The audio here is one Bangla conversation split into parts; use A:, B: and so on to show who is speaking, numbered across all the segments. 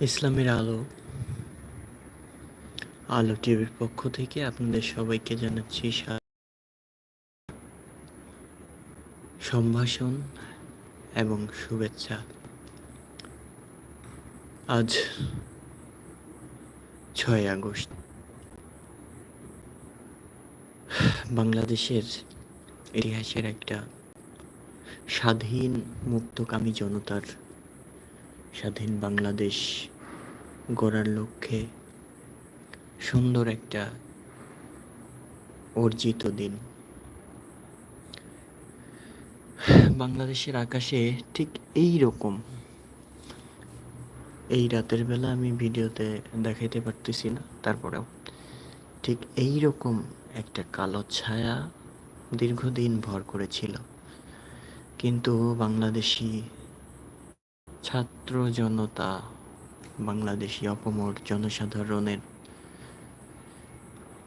A: ইসলামের আলো আলো টিভির পক্ষ থেকে আপনাদের সবাইকে জানাচ্ছি সম্ভাষণ এবং শুভেচ্ছা। আজ ছয় আগস্ট। বাংলাদেশের ইতিহাসের একটা স্বাধীন মুক্তকামী জনতার স্বাধীন বাংলাদেশ গড়ার লক্ষ্যে সুন্দর একটা অর্জিত দিন। বাংলাদেশের আকাশে ঠিক এই রকম। এই রাতের বেলা আমি ভিডিওতে দেখাইতে পারতেছি না, তারপরেও। ঠিক এই রকম একটা কালো ছায়া দীর্ঘদিন ভর করেছিল। কিন্তু বাংলাদেশি ছাত্র জনতা বাংলাদেশি অপমর জনসাধারণের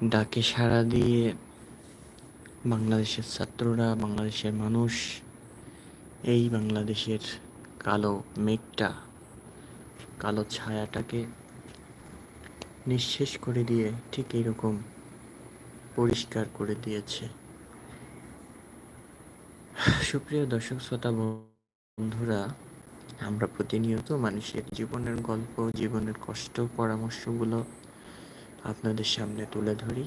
A: ডাকে সাড়া দিয়ে বাংলাদেশের ছাত্ররা, বাংলাদেশের মানুষ, এই বাংলাদেশের কালো মেঘটা, কালো ছায়াটাকে নিঃশেষ করে দিয়ে ঠিক এইরকম পরিষ্কার করে দিয়েছে। সুপ্রিয় দর্শক, শ্রোতা বন্ধুরা আমরা প্রতিনিয়ত মানুষের জীবনের গল্প, জীবনের কষ্ট, পরামর্শগুলো আপনাদের সামনে তুলে ধরি।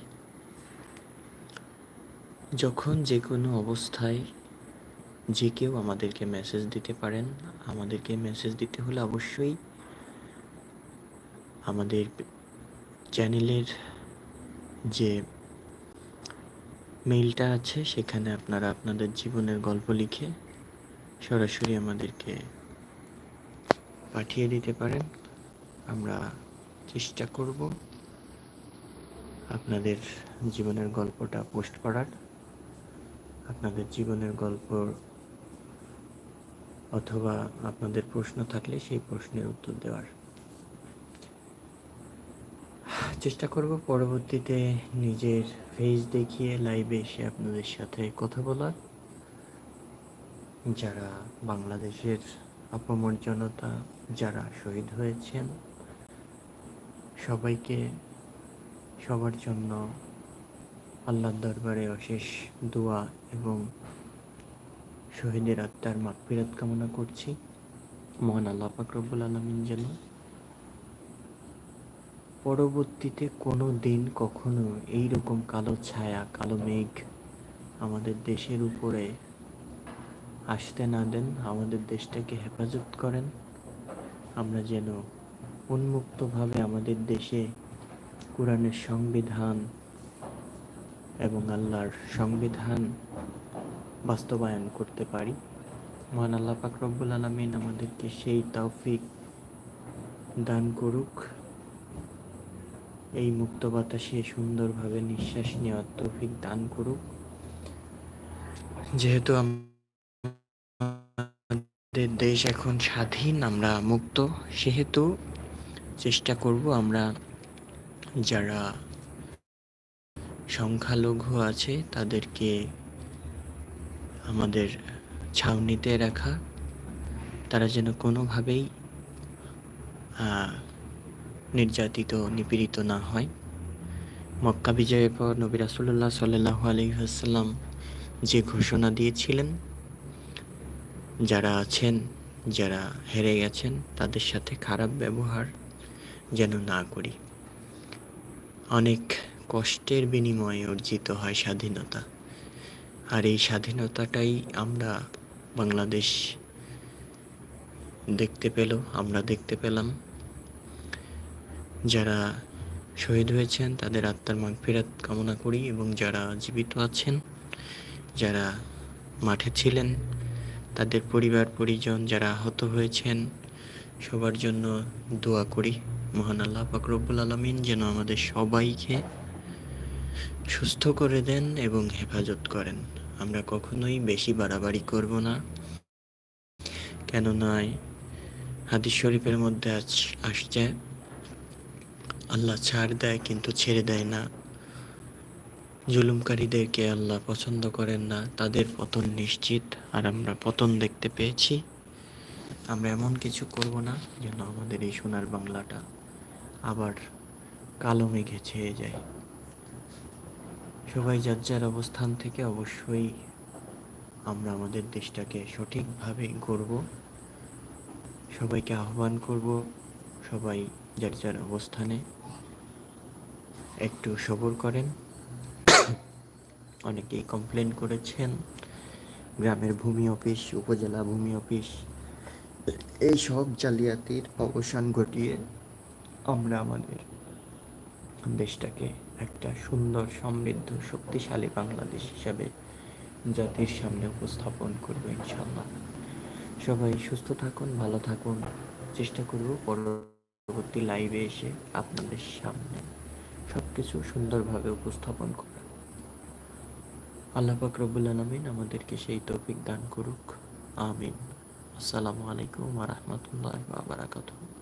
A: যখন যে কোনো অবস্থায় যে কেউ আমাদেরকে মেসেজ দিতে পারেন, আমাদেরকে মেসেজ দিতে হলে অবশ্যই আমাদের চ্যানেলের যে মেইলটা আছে, সেখানে আপনারা আপনাদের জীবনের গল্প লিখে সরাসরি আমাদেরকে পাঠিয়ে দিতে পারেন। আমরা চেষ্টা করব আপনাদের জীবনের গল্পটা পোস্ট করার। আপনাদের জীবনের গল্প অথবা আপনাদের প্রশ্ন থাকলে সেই প্রশ্নের উত্তর দেওয়ার। চেষ্টা করব পরবর্তীতে নিজের ফেস দেখিয়ে লাইভে এসে আপনাদের সাথে কথা বলার। যারা বাংলাদেশের অপমর জনতা যারা শহীদ হয়েছেন, সবাইকে সবার জন্য আল্লাহর দরবারে অশেষ দোয়া এবং শহীদের আত্মার মাগফিরাত কামনা করছি। মহান আল্লাহ পাক রব্বুল আলমিন যেন পরবর্তীতে কোনো দিন কখনো এই রকম কালো ছায়া, কালো মেঘ আমাদের দেশের উপরে আসতে না দেন, আমাদের দেশটাকে হেফাজত করেন। আমরা যেন উন্মুক্তভাবে আমাদের দেশে কোরআনের সংবিধান এবং আল্লাহর সংবিধান বাস্তবায়ন করতে পারি। মহান আল্লাহ রব্বুল আলমিন আমাদেরকে সেই তৌফিক দান করুক। এই মুক্ত বাতাসে সুন্দরভাবে নিঃশ্বাস নেওয়ার তৌফিক দান করুক। যেহেতু আমাদের দেশ এখন স্বাধীন, আমরা মুক্ত। সেহেতু চেষ্টা করব আমরা যারা সংখ্যালঘু আছে তাদেরকে আমাদের ছাউনিতে রাখা। তারা যেন কোনোভাবেই নির্যাতিত, নিপীড়িত না হয়। মক্কা বিজয়ের পর নবী রাসুল্লাহ সাল্লাহ আলহিহাসাল্লাম যে ঘোষণা দিয়েছিলেন যারা আছেন, যারা হেরে গেছেন, তাদের সাথে খারাপ ব্যবহার যেন না করি। অনেক কষ্টের বিনিময়ে অর্জিত হয় স্বাধীনতা। আর এই স্বাধীনতাটাই আমরা বাংলাদেশ দেখতে পেল, আমরা দেখতে পেলাম। যারা শহীদ হয়েছেন, তাদের আত্মার মাগফিরাত কামনা করি এবং যারা জীবিত আছেন, যারা মাঠে ছিলেন তাদের পরিবার, পরিজন যারা আহত হয়েছেন, সবার জন্য দোয়া করি। মহান আল্লাহ ফাকরবুল আলমিন যেন আমাদের সবাইকে সুস্থ করে দেন এবং হেফাজত করেন। আমরা কখনোই বেশি বাড়াবাড়ি করব না। কেননা হাদিস শরীফের মধ্যে আসছে, আল্লাহ ছাড় দেয় কিন্তু ছেড়ে দেয় না। জুলুমকারীদেরকে আল্লাহ পছন্দ করেন না, তাদের পতন নিশ্চিত। আর আমরা পতন দেখতে পেয়েছি। আমরা এমন কিছু করব না যেন আমাদের এই সোনার বাংলাটা আবার কালো মেঘে ছেয়ে যায়। সবাই যার যার অবস্থান থেকে অবশ্যই আমরা আমাদের দেশটাকে সঠিকভাবে গড়ব। সবাইকে আহ্বান করব সবাই যার যার অবস্থানে একটু সবর করেন। অনেকেই কমপ্লেন করেছেন। গ্রামের ভূমি অফিস উপজেলা ভূমি অফিস এই সব জালিয়াতির অবসান ঘটিয়ে আমরা আমাদের দেশটাকে একটা সুন্দর, সমৃদ্ধ, শক্তিশালী বাংলাদেশ হিসাবে জাতির সামনে উপস্থাপন করব ইনশাল্লাহ সবাই সুস্থ থাকুন, ভালো থাকুন। চেষ্টা করব পরবর্তী লাইভে এসে আপনাদের সামনে সব কিছু সুন্দরভাবে উপস্থাপন করা আল্লাহ পাক আলমিন আমাদেরকে সেই তৌফিক দান করুক। আমিন। আসসালামু আলাইকুম ওয়া বারাকাতুহু।